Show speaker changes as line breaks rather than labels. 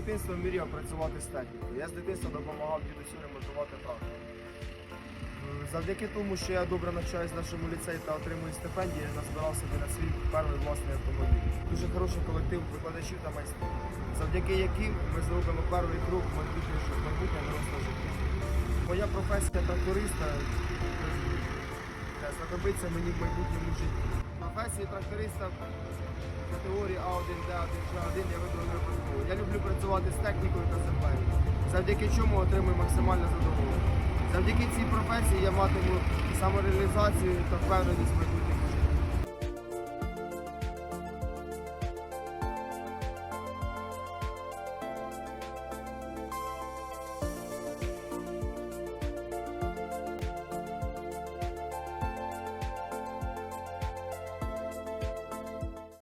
дитинства мріяв працювати з технікою. Я з дитинства допомагав дідусю ремонтувати трактор. Завдяки тому, що я добре навчаюсь в нашому ліцеї та отримую стипендії, я назбирав на свій перший власний автомобіль. Дуже хороший колектив викладачів та майстрів, завдяки яким ми зробимо перший крок в майбутнє, доросле життя. Моя професія тракториста е, знадобиться мені в майбутньому житті. Професії тракториста категорії А1, Д1, Ж1 я. Я люблю працювати з технікою та землею, завдяки чому отримую максимальне задоволення. Завдяки цій професії я матиму самореалізацію та впевненість в майбутньому.